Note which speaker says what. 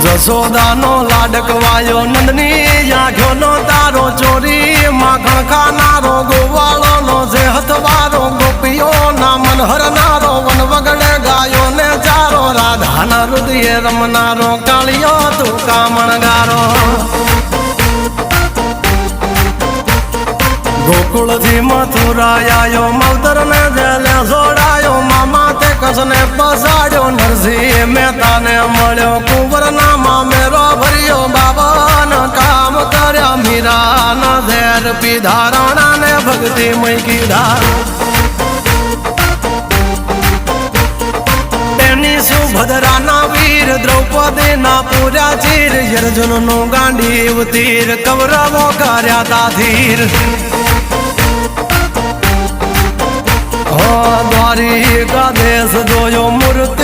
Speaker 1: જસોદાનો લાડકવાયો નંદની આંખો નો તારો ચોરી માખણ ખાનારો ગોવાળો નો જે હથવારો ગોપીઓ ના મન હરનારો વન વગડે ગાયો ને ચારો, રાધાના હૃદય રમનારો કાળિયો તું કામણગારો. ગોકુળથી મથુરા આવ્યો મવતર ને જેલે જોડાયો, મામા તે કસને પસાડ્યો મહેતાને મળ્યો કુંવર ના મામેરો ભર્યો બાબાન. કામ કર્યા મીરા ના ઝેર પીધા રાણા ને ભક્તિ મય કીધા એની સુભદ્રાના વીર દ્રૌપદીના પૂર્યા ચીર. અર્જુનનું ગાંડીવ તીર કૌરવો કર્યા તાધીર હો દ્વારિકા દેશ જોયો સાંભળ